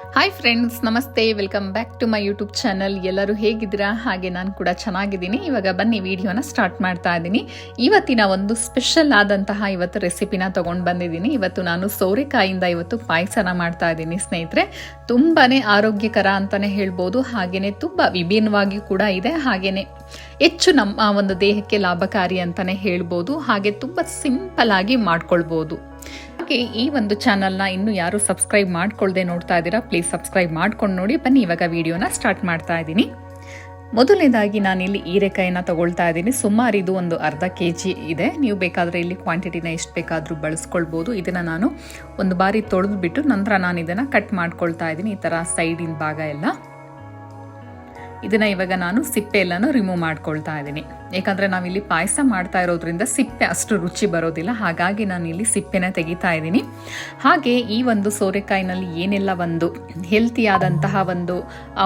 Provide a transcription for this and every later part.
Hi friends ನಮಸ್ತೆ. Welcome back to my YouTube channel ಎಲ್ಲರೂ ಹೇಗಿದ್ದೀರಾ? ಹಾಗೆ ನಾನು ಕೂಡ ಚೆನ್ನಾಗಿದ್ದೀನಿ. ಇವಾಗ ಬನ್ನಿ, ವಿಡಿಯೋನ ಸ್ಟಾರ್ಟ್ ಮಾಡ್ತಾ ಇದ್ದೀನಿ. ಇವತ್ತಿನ ಒಂದು ಸ್ಪೆಷಲ್ ಆದಂತಹ ಇವತ್ತು ರೆಸಿಪಿನ ತೊಗೊಂಡು ಬಂದಿದ್ದೀನಿ. ಇವತ್ತು ನಾನು ಸೋರೆಕಾಯಿಂದ ಇವತ್ತು ಪಾಯಸನ ಮಾಡ್ತಾ ಇದ್ದೀನಿ ಸ್ನೇಹಿತರೆ. ತುಂಬಾ ಆರೋಗ್ಯಕರ ಅಂತಲೇ ಹೇಳ್ಬೋದು. ಹಾಗೆಯೇ ತುಂಬ ವಿಭಿನ್ನವಾಗಿ ಕೂಡ ಇದೆ. ಹಾಗೆಯೇ ಹೆಚ್ಚು ನಮ್ಮ ಒಂದು ದೇಹಕ್ಕೆ ಲಾಭಕಾರಿ ಅಂತಲೇ ಹೇಳ್ಬೋದು. ಹಾಗೆ ತುಂಬ ಸಿಂಪಲ್ ಆಗಿ ಮಾಡ್ಕೊಳ್ಬೋದು. ಹಾಗೆ ಈ ಒಂದು ಚಾನಲ್ನ ಇನ್ನು ಯಾರು ಸಬ್ಸ್ಕ್ರೈಬ್ ಮಾಡ್ಕೊಳ್ಳದೆ ನೋಡ್ತಾ ಇದ್ದೀರಾ ಪ್ಲೀಸ್ ಸಬ್ಸ್ಕ್ರೈಬ್ ಮಾಡ್ಕೊಂಡು ನೋಡಿ, ಬನ್ನಿ ಇವಾಗ ವಿಡಿಯೋನ ಸ್ಟಾರ್ಟ್ ಮಾಡ್ತಾ ಇದ್ದೀನಿ. ಮೊದಲನೇದಾಗಿ ನಾನಿಲ್ಲಿ ಹೀರೆಕಾಯಿನ ತಗೊಳ್ತಾ ಇದ್ದೀನಿ. ಸುಮಾರು ಇದು ಒಂದು ಅರ್ಧ ಕೆ ಜಿ ಇದೆ. ನೀವು ಬೇಕಾದರೆ ಇಲ್ಲಿ ಕ್ವಾಂಟಿಟಿನ ಎಷ್ಟು ಬೇಕಾದರೂ ಬಳಸ್ಕೊಳ್ಬೋದು. ಇದನ್ನು ನಾನು ಒಂದು ಬಾರಿ ತೊಳೆದುಬಿಟ್ಟು ನಂತರ ನಾನು ಇದನ್ನು ಕಟ್ ಮಾಡ್ಕೊಳ್ತಾ ಇದ್ದೀನಿ. ಈ ಥರ ಸೈಡಿನ ಭಾಗ ಎಲ್ಲ. ಇದನ್ನು ಇವಾಗ ನಾನು ಸಿಪ್ಪೆ ಎಲ್ಲನೂ ರಿಮೂವ್ ಮಾಡ್ಕೊಳ್ತಾ ಇದ್ದೀನಿ. ಯಾಕಂದ್ರೆ ನಾವಿಲ್ಲಿ ಪಾಯಸ ಮಾಡ್ತಾ ಇರೋದ್ರಿಂದ ಸಿಪ್ಪೆ ಅಷ್ಟು ರುಚಿ ಬರೋದಿಲ್ಲ. ಹಾಗಾಗಿ ನಾನು ಇಲ್ಲಿ ಸಿಪ್ಪೆನ ತೆಗಿತಾ ಇದ್ದೀನಿ. ಹಾಗೆ ಈ ಒಂದು ಸೋರೆಕಾಯಿನಲ್ಲಿ ಏನೆಲ್ಲ ಒಂದು ಹೆಲ್ತಿ ಆದಂತಹ ಒಂದು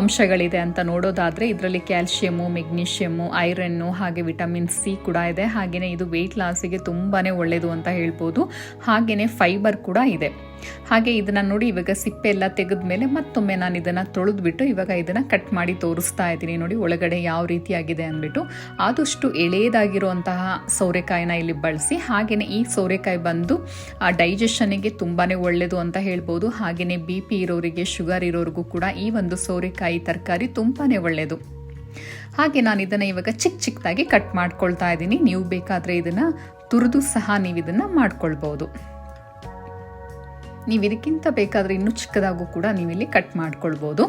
ಅಂಶಗಳಿದೆ ಅಂತ ನೋಡೋದಾದ್ರೆ ಇದರಲ್ಲಿ ಕ್ಯಾಲ್ಶಿಯಮು ಮೆಗ್ನೀಷಿಯಮು ಐರನ್ನು ಹಾಗೆ ವಿಟಮಿನ್ ಸಿ ಕೂಡ ಇದೆ. ಹಾಗೆಯೇ ಇದು ವೆಯ್ಟ್ ಲಾಸಿಗೆ ತುಂಬಾ ಒಳ್ಳೆಯದು ಅಂತ ಹೇಳ್ಬೋದು. ಹಾಗೆಯೇ ಫೈಬರ್ ಕೂಡ ಇದೆ. ಹಾಗೆ ಇದನ್ನ ನೋಡಿ ಇವಾಗ ಸಿಪ್ಪೆ ಎಲ್ಲ ತೆಗೆದ ಮೇಲೆ ಮತ್ತೊಮ್ಮೆ ನಾನು ಇದನ್ನ ತೊಳೆದ್ಬಿಟ್ಟು ಇವಾಗ ಇದನ್ನ ಕಟ್ ಮಾಡಿ ತೋರಿಸ್ತಾ ಇದ್ದೀನಿ. ನೋಡಿ ಒಳಗಡೆ ಯಾವ ರೀತಿಯಾಗಿದೆ ಅಂದ್ಬಿಟ್ಟು. ಆದಷ್ಟು ಎಳೆಯದಾಗಿರುವಂತಹ ಸೌರೆಕಾಯಿನ ಇಲ್ಲಿ ಬಳಸಿ ಹಾಗೆಯೇ ಈ ಸೋರೆಕಾಯಿ ಬಂದು ಡೈಜೆಷನ್ಗೆ ತುಂಬಾ ಒಳ್ಳೆಯದು ಅಂತ ಹೇಳ್ಬೋದು. ಹಾಗೆಯೇ ಬಿ ಪಿ ಇರೋರಿಗೆ, ಶುಗರ್ ಇರೋರಿಗೂ ಕೂಡ ಈ ಒಂದು ಸೋರೆಕಾಯಿ ತರಕಾರಿ ತುಂಬಾ ಒಳ್ಳೆಯದು ಹಾಗೆ ನಾನು ಇದನ್ನು ಇವಾಗ ಚಿಕ್ಕ ಚಿಕ್ಕದಾಗಿ ಕಟ್ ಮಾಡ್ಕೊಳ್ತಾ ಇದ್ದೀನಿ. ನೀವು ಬೇಕಾದರೆ ಇದನ್ನು ತುರಿದು ಸಹ ನೀವು ಇದನ್ನು ಮಾಡ್ಕೊಳ್ಬೋದು. ನೀವು ಇದಕ್ಕಿಂತ ಬೇಕಾದರೆ ಇನ್ನೂ ಚಿಕ್ಕದಾಗೂ ಕೂಡ ನೀವಿಲ್ಲಿ ಕಟ್ ಮಾಡ್ಕೊಳ್ಬೋದು.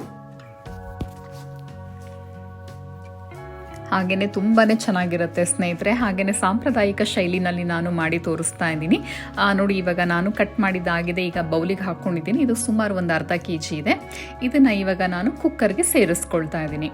ಹಾಗೆಯೇ ತುಂಬಾ ಚೆನ್ನಾಗಿರುತ್ತೆ ಸ್ನೇಹಿತರೆ. ಹಾಗೆಯೇ ಸಾಂಪ್ರದಾಯಿಕ ಶೈಲಿನಲ್ಲಿ ನಾನು ಮಾಡಿ ತೋರಿಸ್ತಾ ಇದ್ದೀನಿ. ನೋಡಿ, ಇವಾಗ ನಾನು ಕಟ್ ಮಾಡಿದ್ದಾಗಿದೆ ಈಗ ಬೌಲಿಗೆ ಹಾಕ್ಕೊಂಡಿದ್ದೀನಿ ಇದು ಸುಮಾರು ಒಂದು ಅರ್ಧ ಕೆ ಜಿ ಇದೆ. ಇದನ್ನು ಇವಾಗ ನಾನು ಕುಕ್ಕರ್ಗೆ ಸೇರಿಸ್ಕೊಳ್ತಾ ಇದ್ದೀನಿ.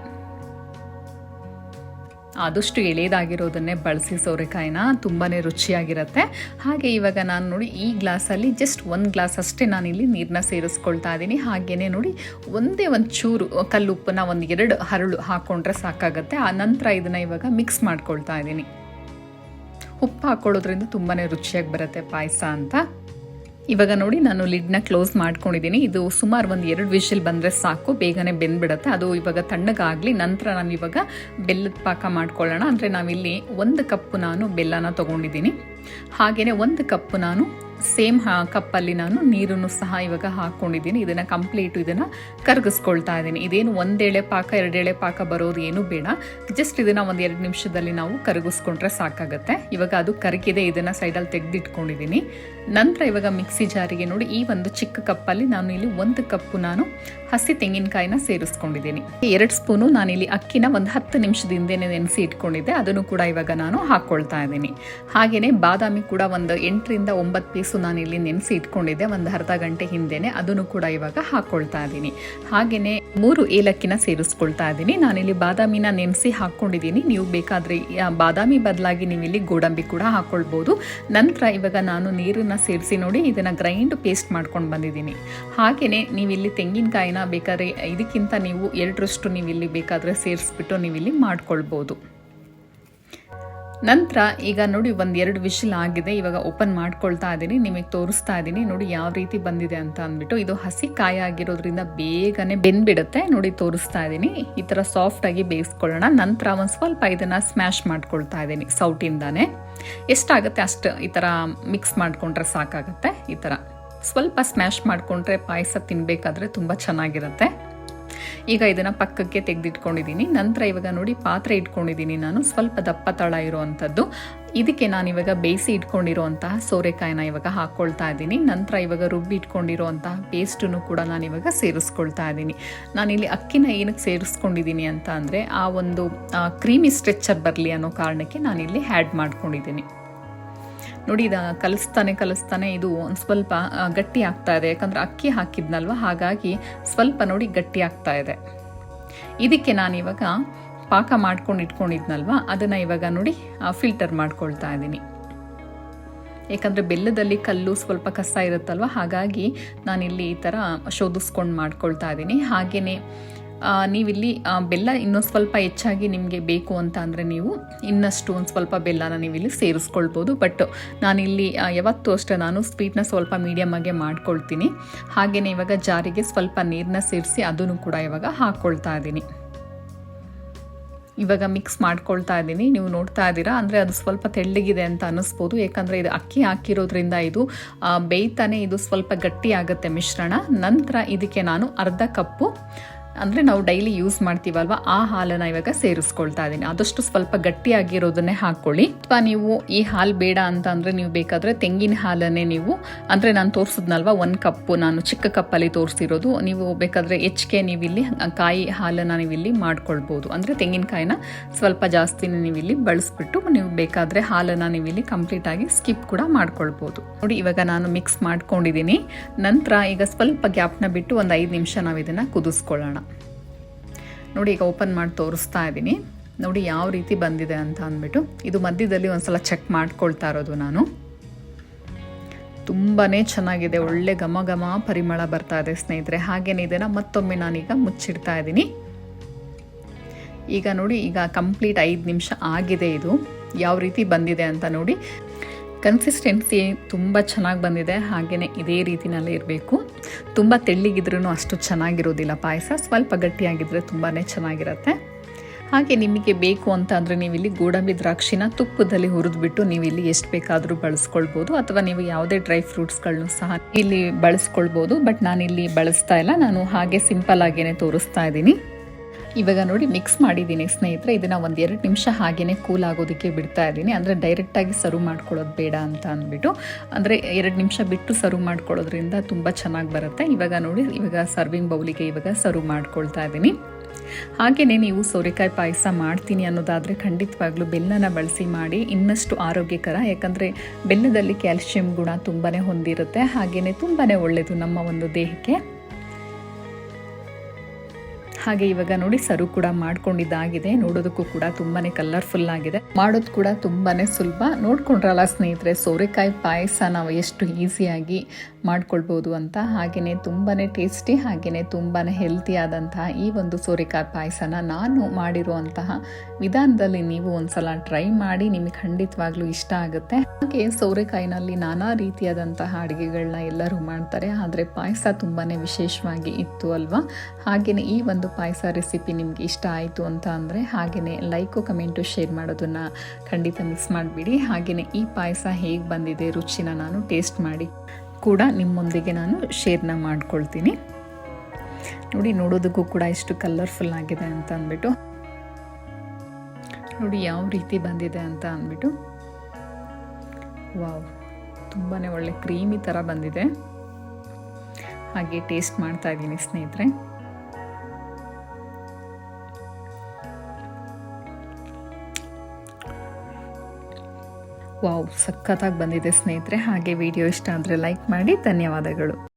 ಆದಷ್ಟು ಎಳೆಯದಾಗಿರೋದನ್ನೇ ಬಳಸಿ ಸೋರೆಕಾಯಿನ ತುಂಬಾ ರುಚಿಯಾಗಿರುತ್ತೆ. ಹಾಗೆ ಇವಾಗ ನಾನು ನೋಡಿ ಈ ಗ್ಲಾಸಲ್ಲಿ ಜಸ್ಟ್ ಒಂದು ಗ್ಲಾಸ್ ಅಷ್ಟೇ ನಾನಿಲ್ಲಿ ನೀರನ್ನ ಸೇರಿಸ್ಕೊಳ್ತಾ ಇದ್ದೀನಿ. ಹಾಗೆಯೇ ನೋಡಿ ಒಂದೇ ಒಂದು ಚೂರು ಕಲ್ಲುಪ್ಪನ್ನ ಒಂದು ಎರಡು ಹರಳು ಹಾಕ್ಕೊಂಡ್ರೆ ಸಾಕಾಗುತ್ತೆ. ಆ ನಂತರ ಇದನ್ನು ಇವಾಗ ಮಿಕ್ಸ್ ಮಾಡ್ಕೊಳ್ತಾ ಇದ್ದೀನಿ. ಉಪ್ಪು ಹಾಕ್ಕೊಳ್ಳೋದ್ರಿಂದ ತುಂಬಾ ರುಚಿಯಾಗಿ ಬರುತ್ತೆ ಪಾಯಸ ಅಂತ. ಇವಾಗ ನೋಡಿ ನಾನು ಲಿಡ್ನ ಕ್ಲೋಸ್ ಮಾಡ್ಕೊಂಡಿದ್ದೀನಿ ಇದು ಸುಮಾರು ಒಂದು ಎರಡು ವಿಷಲ್ ಬಂದರೆ ಸಾಕು, ಬೇಗನೆ ಬೆಂದ್ಬಿಡುತ್ತೆ. ಅದು ಇವಾಗ ತಣ್ಣಗಾಗಲಿ, ನಂತರ ನಾನು ಇವಾಗ ಬೆಲ್ಲದ ಪಾಕ ಮಾಡ್ಕೊಳ್ಳೋಣ. ಅಂದರೆ ನಾವಿಲ್ಲಿ ಒಂದು ಕಪ್ಪು ನಾನು ಬೆಲ್ಲನ ತೊಗೊಂಡಿದ್ದೀನಿ ಹಾಗೆಯೇ ಒಂದು ಕಪ್ಪು ನಾನು ಸೇಮ್ ಹಾ, ಕಪ್ಪಲ್ಲಿ ನಾನು ನೀರನ್ನು ಸಹ ಇವಾಗ ಹಾಕ್ಕೊಂಡಿದ್ದೀನಿ ಇದನ್ನು ಕಂಪ್ಲೀಟು ಇದನ್ನು ಕರಗಿಸ್ಕೊಳ್ತಾ ಇದ್ದೀನಿ. ಇದೇನು ಒಂದೇಳೆ ಪಾಕ, ಎರಡೇಳೆ ಪಾಕ ಬರೋದು ಏನು ಬೇಡ. ಜಸ್ಟ್ ಇದನ್ನು ಒಂದು ಎರಡು ನಿಮಿಷದಲ್ಲಿ ನಾವು ಕರಗಿಸ್ಕೊಂಡ್ರೆ ಸಾಕಾಗುತ್ತೆ. ಇವಾಗ ಅದು ಕರಗಿದೆ, ಇದನ್ನು ಸೈಡಲ್ಲಿ ತೆಗೆದಿಟ್ಕೊಂಡಿದ್ದೀನಿ. ನಂತರ ಇವಾಗ ಮಿಕ್ಸಿ ಜಾರಿಗೆ ನೋಡಿ, ಈ ಒಂದು ಚಿಕ್ಕ ಕಪ್ಪಲ್ಲಿ ನಾನು ಇಲ್ಲಿ ಒಂದು ಕಪ್ಪು ನಾನು ಹಸಿ ತೆಂಗಿನಕಾಯಿನ ಸೇರಿಸ್ಕೊಂಡಿದ್ದೀನಿ. ಎರಡು ಸ್ಪೂನು ನಾನಿಲ್ಲಿ ಅಕ್ಕಿನ ಒಂದು ಹತ್ತು ನಿಮಿಷದಿಂದೇನೆ ನೆನೆಸಿ ಇಟ್ಕೊಂಡಿದ್ದೆ. ಅದನ್ನು ಕೂಡ ಇವಾಗ ನಾನು ಹಾಕ್ಕೊಳ್ತಾ ಇದ್ದೀನಿ. ಹಾಗೆಯೇ ಬಾದಾಮಿ ಕೂಡ ಒಂದು ಎಂಟರಿಂದ ಒಂಬತ್ತು ಪೀಸು ನಾನಿಲ್ಲಿ ನೆನೆಸಿ ಇಟ್ಕೊಂಡಿದ್ದೆ, ಒಂದು ಅರ್ಧ ಗಂಟೆ ಹಿಂದೆನೆ ಅದನ್ನು ಕೂಡ ಇವಾಗ ಹಾಕ್ಕೊಳ್ತಾ ಇದ್ದೀನಿ. ಹಾಗೆಯೇ ಮೂರು ಏಲಕ್ಕಿನ ಸೇರಿಸ್ಕೊಳ್ತಾ ಇದ್ದೀನಿ. ನಾನಿಲ್ಲಿ ಬಾದಾಮಿನ ನೆನೆಸಿ ಹಾಕ್ಕೊಂಡಿದ್ದೀನಿ. ನೀವು ಬೇಕಾದರೆ ಬಾದಾಮಿ ಬದಲಾಗಿ ನೀವು ಇಲ್ಲಿ ಗೋಡಂಬಿ ಕೂಡ ಹಾಕ್ಕೊಳ್ಬೋದು ನಂತರ ಇವಾಗ ನಾನು ನೀರನ್ನು ಸೇರಿಸಿ ನೋಡಿ ಇದನ್ನು ಗ್ರೈಂಡ್ ಪೇಸ್ಟ್ ಮಾಡ್ಕೊಂಡು ಬಂದಿದ್ದೀನಿ. ಹಾಗೆಯೇ ನೀವಿಲ್ಲಿ ತೆಂಗಿನಕಾಯಿನ ಬೇಕಾದ್ರೆ, ಇದಕ್ಕಿಂತ ನೀವು ಎರಡರಷ್ಟು ನೀವು ಇಲ್ಲಿ ಬೇಕಾದರೆ ಸೇರಿಸ್ಬಿಟ್ಟು ನೀವು ಇಲ್ಲಿ ಮಾಡ್ಕೊಳ್ಬೋದು. ನಂತರ ಈಗ ನೋಡಿ ಒಂದು ಎರಡು ವಿಷಲ್ ಆಗಿದೆ. ಇವಾಗ ಓಪನ್ ಮಾಡ್ಕೊಳ್ತಾ ಇದ್ದೀನಿ ನಿಮಗೆ ತೋರಿಸ್ತಾ ಇದ್ದೀನಿ ನೋಡಿ ಯಾವ ರೀತಿ ಬಂದಿದೆ ಅಂತ ಅಂದ್ಬಿಟ್ಟು. ಇದು ಹಸಿ ಕಾಯಿ ಆಗಿರೋದ್ರಿಂದ ಬೇಗನೆ ಬೆಂದ್ಬಿಡುತ್ತೆ. ನೋಡಿ ತೋರಿಸ್ತಾ ಇದ್ದೀನಿ ಈ ಥರ ಸಾಫ್ಟಾಗಿ ಬೇಯಿಸ್ಕೊಳ್ಳೋಣ. ನಂತರ ಒಂದು ಸ್ವಲ್ಪ ಇದನ್ನು ಸ್ಮ್ಯಾಶ್ ಮಾಡ್ಕೊಳ್ತಾ ಇದ್ದೀನಿ ಸೌಟಿಂದಾನೆ. ಎಷ್ಟಾಗುತ್ತೆ ಅಷ್ಟು ಈ ಥರ ಮಿಕ್ಸ್ ಮಾಡಿಕೊಂಡ್ರೆ ಸಾಕಾಗುತ್ತೆ. ಈ ಥರ ಸ್ವಲ್ಪ ಸ್ಮ್ಯಾಶ್ ಮಾಡಿಕೊಂಡ್ರೆ ಪಾಯಸ ತಿನ್ನಬೇಕಾದ್ರೆ ತುಂಬ ಚೆನ್ನಾಗಿರುತ್ತೆ. ಈಗ ಇದನ್ನು ಪಕ್ಕಕ್ಕೆ ತೆಗೆದಿಟ್ಕೊಂಡಿದ್ದೀನಿ. ನಂತರ ಇವಾಗ ನೋಡಿ ಪಾತ್ರೆ ಇಟ್ಕೊಂಡಿದ್ದೀನಿ ನಾನು. ಸ್ವಲ್ಪ ದಪ್ಪ ತಳ ಇರುವಂಥದ್ದು. ಇದಕ್ಕೆ ನಾನು ಇವಾಗ ಬೇಯಿಸಿ ಇಟ್ಕೊಂಡಿರುವಂತಹ ಸೋರೆಕಾಯಿನ ಇವಾಗ ಹಾಕ್ಕೊಳ್ತಾ ಇದ್ದೀನಿ. ನಂತರ ಇವಾಗ ರುಬ್ಬಿ ಇಟ್ಕೊಂಡಿರುವಂತಹ ಪೇಸ್ಟನ್ನು ಕೂಡ ನಾನು ಇವಾಗ ಸೇರಿಸ್ಕೊಳ್ತಾ ಇದ್ದೀನಿ. ನಾನಿಲ್ಲಿ ಅಕ್ಕಿನ ಏನಕ್ಕೆ ಸೇರಿಸ್ಕೊಂಡಿದ್ದೀನಿ ಅಂತ ಅಂದರೆ, ಆ ಒಂದು ಕ್ರೀಮಿ ಸ್ಟ್ರೆಚ್ಚರ್ ಬರಲಿ ಅನ್ನೋ ಕಾರಣಕ್ಕೆ ನಾನಿಲ್ಲಿ ಹ್ಯಾಡ್ ಮಾಡ್ಕೊಂಡಿದ್ದೀನಿ. ನೋಡಿ, ಇದು ಕಲಿಸ್ತಾನೆ ಕಲಿಸ್ತಾನೆ ಇದು ಒಂದು ಸ್ವಲ್ಪ ಗಟ್ಟಿ ಆಗ್ತಾ ಇದೆ. ಯಾಕಂದರೆ ಅಕ್ಕಿ ಹಾಕಿದ್ನಲ್ವ? ಹಾಗಾಗಿ ಸ್ವಲ್ಪ ನೋಡಿ ಗಟ್ಟಿ ಆಗ್ತಾ ಇದೆ. ಇದಕ್ಕೆ ನಾನಿವಾಗ ಪಾಕ ಮಾಡ್ಕೊಂಡು ಇಟ್ಕೊಂಡಿದ್ನಲ್ವ? ಅದನ್ನು ಇವಾಗ ನೋಡಿ ಫಿಲ್ಟರ್ ಮಾಡ್ಕೊಳ್ತಾ ಇದ್ದೀನಿ. ಯಾಕಂದರೆ ಬೆಲ್ಲದಲ್ಲಿ ಕಲ್ಲು ಸ್ವಲ್ಪ ಕಸ ಇರುತ್ತಲ್ವ? ಹಾಗಾಗಿ ನಾನಿಲ್ಲಿ ಈ ಥರ ಶೋಧಿಸ್ಕೊಂಡು ಮಾಡ್ಕೊಳ್ತಾ ಇದ್ದೀನಿ. ಹಾಗೆಯೇ ನೀವಿಲ್ಲಿ ಬೆಲ್ಲ ಇನ್ನೊಂದು ಸ್ವಲ್ಪ ಹೆಚ್ಚಾಗಿ ನಿಮಗೆ ಬೇಕು ಅಂತ ಅಂದರೆ ನೀವು ಇನ್ನಷ್ಟು ಒಂದು ಸ್ವಲ್ಪ ಬೆಲ್ಲನ ನೀವಿಲ್ಲಿ ಸೇರಿಸ್ಕೊಳ್ಬೋದು. ಬಟ್ ನಾನಿಲ್ಲಿ ಯಾವತ್ತೂ ಅಷ್ಟೇ ನಾನು ಸ್ವೀಟ್ನ ಸ್ವಲ್ಪ ಮೀಡಿಯಮ್ ಆಗಿ ಮಾಡ್ಕೊಳ್ತೀನಿ. ಹಾಗೆಯೇ ಇವಾಗ ಜಾರಿಗೆ ಸ್ವಲ್ಪ ನೀರನ್ನ ಸೇರಿಸಿ ಅದನ್ನು ಕೂಡ ಇವಾಗ ಹಾಕ್ಕೊಳ್ತಾ ಇದ್ದೀನಿ. ಇವಾಗ ಮಿಕ್ಸ್ ಮಾಡ್ಕೊಳ್ತಾ ಇದ್ದೀನಿ. ನೀವು ನೋಡ್ತಾ ಇದ್ದೀರಾ, ಅಂದರೆ ಅದು ಸ್ವಲ್ಪ ತೆಳ್ಳಗಿದೆ ಅಂತ ಅನ್ನಿಸ್ಬೋದು. ಯಾಕಂದರೆ ಇದು ಅಕ್ಕಿ ಹಾಕಿರೋದ್ರಿಂದ ಇದು ಬೇಯ್ತಾನೆ ಇದು ಸ್ವಲ್ಪ ಗಟ್ಟಿ ಆಗುತ್ತೆ ಮಿಶ್ರಣ. ನಂತರ ಇದಕ್ಕೆ ನಾನು ಅರ್ಧ ಕಪ್ಪು ಅಂದರೆ ನಾವು ಡೈಲಿ ಯೂಸ್ ಮಾಡ್ತೀವಲ್ವ, ಆ ಹಾಲನ್ನು ಇವಾಗ ಸೇರಿಸ್ಕೊಳ್ತಾ ಇದ್ದೀನಿ ಆದಷ್ಟು ಸ್ವಲ್ಪ ಗಟ್ಟಿಯಾಗಿರೋದನ್ನೇ ಹಾಕ್ಕೊಳ್ಳಿ ಅಥವಾ ನೀವು ಈ ಹಾಲು ಬೇಡ ಅಂತ ಅಂದರೆ ನೀವು ಬೇಕಾದರೆ ತೆಂಗಿನ ಹಾಲನ್ನೇ ನೀವು, ಅಂದರೆ ನಾನು ತೋರಿಸಿದ್ನಲ್ವ, ಒಂದು ಕಪ್ಪು, ನಾನು ಚಿಕ್ಕ ಕಪ್ಪಲ್ಲಿ ತೋರಿಸಿರೋದು, ನೀವು ಬೇಕಾದರೆ ಹೆಚ್ಚಿಗೆ ನೀವಿಲ್ಲಿ ಕಾಯಿ ಹಾಲನ್ನು ನೀವಿಲ್ಲಿ ಮಾಡ್ಕೊಳ್ಬೋದು. ಅಂದರೆ ತೆಂಗಿನಕಾಯಿನ ಸ್ವಲ್ಪ ಜಾಸ್ತಿನೇ ನೀವಿಲ್ಲಿ ಬಳಸ್ಬಿಟ್ಟು, ನೀವು ಬೇಕಾದರೆ ಹಾಲನ್ನು ನೀವಿಲ್ಲಿ ಕಂಪ್ಲೀಟಾಗಿ ಸ್ಕಿಪ್ ಕೂಡ ಮಾಡ್ಕೊಳ್ಬೋದು. ನೋಡಿ, ಇವಾಗ ನಾನು ಮಿಕ್ಸ್ ಮಾಡ್ಕೊಂಡಿದ್ದೀನಿ ನಂತರ ಈಗ ಸ್ವಲ್ಪ ಗ್ಯಾಪ್ನ ಬಿಟ್ಟು ಒಂದು ಐದು ನಿಮಿಷ ನಾವು ಇದನ್ನು ಕುದಿಸ್ಕೊಳ್ಳೋಣ. ನೋಡಿ ಈಗ ಓಪನ್ ಮಾಡಿ ತೋರಿಸ್ತಾ ಇದ್ದೀನಿ. ನೋಡಿ ಯಾವ ರೀತಿ ಬಂದಿದೆ ಅಂತ ಅಂದ್ಬಿಟ್ಟು. ಇದು ಮಧ್ಯದಲ್ಲಿ ಒಂದ್ಸಲ ಚೆಕ್ ಮಾಡ್ಕೊಳ್ತಾ ಇರೋದು ನಾನು. ತುಂಬಾ ಚೆನ್ನಾಗಿದೆ, ಒಳ್ಳೆ ಘಮ ಘಮ ಪರಿಮಳ ಬರ್ತಾ ಇದೆ ಸ್ನೇಹಿತರೆ. ಹಾಗೇನೇ ಇದನ್ನು ಮತ್ತೊಮ್ಮೆ ನಾನೀಗ ಮುಚ್ಚಿಡ್ತಾ ಇದ್ದೀನಿ. ಈಗ ನೋಡಿ, ಈಗ ಕಂಪ್ಲೀಟ್ ಐದು ನಿಮಿಷ ಆಗಿದೆ ಇದು. ಯಾವ ರೀತಿ ಬಂದಿದೆ ಅಂತ ನೋಡಿ. ಕನ್ಸಿಸ್ಟೆನ್ಸಿ ತುಂಬ ಚೆನ್ನಾಗಿ ಬಂದಿದೆ ಹಾಗೆಯೇ ಇದೇ ರೀತಿನಲ್ಲೇ ಇರಬೇಕು. ತುಂಬ ತೆಳ್ಳಿಗಿದ್ರೂ ಅಷ್ಟು ಚೆನ್ನಾಗಿರೋದಿಲ್ಲ ಪಾಯಸ, ಸ್ವಲ್ಪ ಗಟ್ಟಿಯಾಗಿದ್ದರೆ ತುಂಬಾ ಚೆನ್ನಾಗಿರುತ್ತೆ. ಹಾಗೆ ನಿಮಗೆ ಬೇಕು ಅಂತ ಅಂದರೆ ನೀವಿಲ್ಲಿ ಗೋಡಂಬಿ ದ್ರಾಕ್ಷಿನ ತುಪ್ಪದಲ್ಲಿ ಹುರಿದ್ಬಿಟ್ಟು ನೀವು ಇಲ್ಲಿ ಎಷ್ಟು ಬೇಕಾದರೂ ಬಳಸ್ಕೊಳ್ಬೋದು, ಅಥವಾ ನೀವು ಯಾವುದೇ ಡ್ರೈ ಫ್ರೂಟ್ಸ್ಗಳನ್ನು ಸಹ ಇಲ್ಲಿ ಬಳಸ್ಕೊಳ್ಬೋದು, ಬಟ್ ನಾನಿಲ್ಲಿ ಬಳಸ್ತಾ ಇಲ್ಲ, ನಾನು ಹಾಗೆ ಸಿಂಪಲ್ ಆಗಿಯೇ ತೋರಿಸ್ತಾ ಇದ್ದೀನಿ. ಇವಾಗ ನೋಡಿ ಮಿಕ್ಸ್ ಮಾಡಿದ್ದೀನಿ ಸ್ನೇಹಿತರೆ, ಇದನ್ನು ಒಂದು ಎರಡು ನಿಮಿಷ ಹಾಗೇನೆ ಕೂಲ್ ಆಗೋದಕ್ಕೆ ಬಿಡ್ತಾ ಇದ್ದೀನಿ. ಅಂದರೆ ಡೈರೆಕ್ಟಾಗಿ ಸರ್ವ್ ಮಾಡ್ಕೊಳ್ಳೋದು ಬೇಡ ಅಂತ ಅಂದ್ಬಿಟ್ಟು. ಅಂದರೆ ಎರಡು ನಿಮಿಷ ಬಿಟ್ಟು ಸರ್ವ್ ಮಾಡ್ಕೊಳ್ಳೋದ್ರಿಂದ ತುಂಬ ಚೆನ್ನಾಗಿ ಬರುತ್ತೆ. ಇವಾಗ ನೋಡಿ, ಇವಾಗ ಸರ್ವಿಂಗ್ ಬೌಲಿಗೆ ಇವಾಗ ಸರ್ವ್ ಮಾಡ್ಕೊಳ್ತಾ ಇದ್ದೀನಿ. ಹಾಗೆಯೇ ನೀವು ಸೋರೆಕಾಯಿ ಪಾಯಸ ಮಾಡ್ತೀನಿ ಅನ್ನೋದಾದರೆ ಖಂಡಿತವಾಗ್ಲೂ ಬೆಲ್ಲನ ಬಳಸಿ ಮಾಡಿ. ಇನ್ನಷ್ಟು ಆರೋಗ್ಯಕರ, ಯಾಕಂದರೆ ಬೆಲ್ಲದಲ್ಲಿ ಕ್ಯಾಲ್ಸಿಯಂ ಗುಣ ತುಂಬಾ ಹೊಂದಿರುತ್ತೆ. ಹಾಗೆಯೇ ತುಂಬಾ ಒಳ್ಳೆಯದು ನಮ್ಮ ಒಂದು ದೇಹಕ್ಕೆ. ಹಾಗೆ ಇವಾಗ ನೋಡಿ ಸರು ಕೂಡ ಮಾಡ್ಕೊಂಡಿದ್ದಾಗಿದೆ. ನೋಡೋದಕ್ಕೂ ಕೂಡ ತುಂಬಾನೇ ಕಲರ್ಫುಲ್ ಆಗಿದೆ. ಮಾಡೋದು ಕೂಡ ತುಂಬಾನೇ ಸುಲಭ. ನೋಡ್ಕೊಂಡ್ರಲ್ಲ ಸ್ನೇಹಿತರೆ, ಸೋರೆಕಾಯಿ ಪಾಯಸ ನಾವು ಎಷ್ಟು ಈಸಿಯಾಗಿ ಮಾಡ್ಕೊಳ್ಬೋದು ಅಂತ. ಹಾಗೆಯೇ ತುಂಬಾನೇ ಟೇಸ್ಟಿ ಹಾಗೆಯೇ ತುಂಬಾನೇ ಹೆಲ್ತಿ ಆದಂತಹ ಈ ಒಂದು ಸೋರೆಕಾಯಿ ಪಾಯಸನ ನಾನು ಮಾಡಿರುವಂತಹ ವಿಧಾನದಲ್ಲಿ ನೀವು ಒಂದ್ಸಲ ಟ್ರೈ ಮಾಡಿ, ನಿಮಗೆ ಖಂಡಿತವಾಗ್ಲೂ ಇಷ್ಟ ಆಗುತ್ತೆ. ಹಾಗೆ ಸೋರೆಕಾಯಿನಲ್ಲಿ ನಾನಾ ರೀತಿಯಾದಂತಹ ಅಡುಗೆಗಳನ್ನ ಎಲ್ಲರೂ ಮಾಡ್ತಾರೆ. ಆದರೆ ಪಾಯಸ ತುಂಬಾನೇ ವಿಶೇಷವಾಗಿ ಇತ್ತು ಅಲ್ವಾ? ಹಾಗೆಯೇ ಈ ಒಂದು ಪಾಯಸ ರೆಸಿಪಿ ನಿಮಗೆ ಇಷ್ಟ ಆಯಿತು ಅಂತ ಅಂದರೆ ಹಾಗೆಯೇ ಲೈಕು, ಕಮೆಂಟು, ಶೇರ್ ಮಾಡೋದನ್ನು ಖಂಡಿತ ಮಿಸ್ ಮಾಡಿಬಿಡಿ. ಹಾಗೆಯೇ ಈ ಪಾಯಸ ಹೇಗೆ ಬಂದಿದೆ, ರುಚಿನ ನಾನು ಟೇಸ್ಟ್ ಮಾಡಿ ಕೂಡ ನಿಮ್ಮೊಂದಿಗೆ ನಾನು ಶೇರ್ನ ಮಾಡ್ಕೊಳ್ತೀನಿ. ನೋಡಿ, ನೋಡೋದಕ್ಕೂ ಕೂಡ ಎಷ್ಟು ಕಲರ್ಫುಲ್ ಆಗಿದೆ ಅಂತ ಅಂದ್ಬಿಟ್ಟು. ನೋಡಿ, ಯಾವ ರೀತಿ ಬಂದಿದೆ ಅಂತ ಅಂದ್ಬಿಟ್ಟು. ವಾವ್ ತುಂಬಾ ಒಳ್ಳೆ ಕ್ರೀಮಿ ಥರ ಬಂದಿದೆ. ಹಾಗೆ ಟೇಸ್ಟ್ ಮಾಡ್ತಾ ಇದ್ದೀನಿ ಸ್ನೇಹಿತರೆ. ವಾವ್ ಸಖತ್ತಾಗಿ ಬಂದಿದೆ ಸ್ನೇಹಿತರೆ. ಹಾಗೆ ವಿಡಿಯೋ ಇಷ್ಟ ಆದರೆ ಲೈಕ್ ಮಾಡಿ ಧನ್ಯವಾದಗಳು.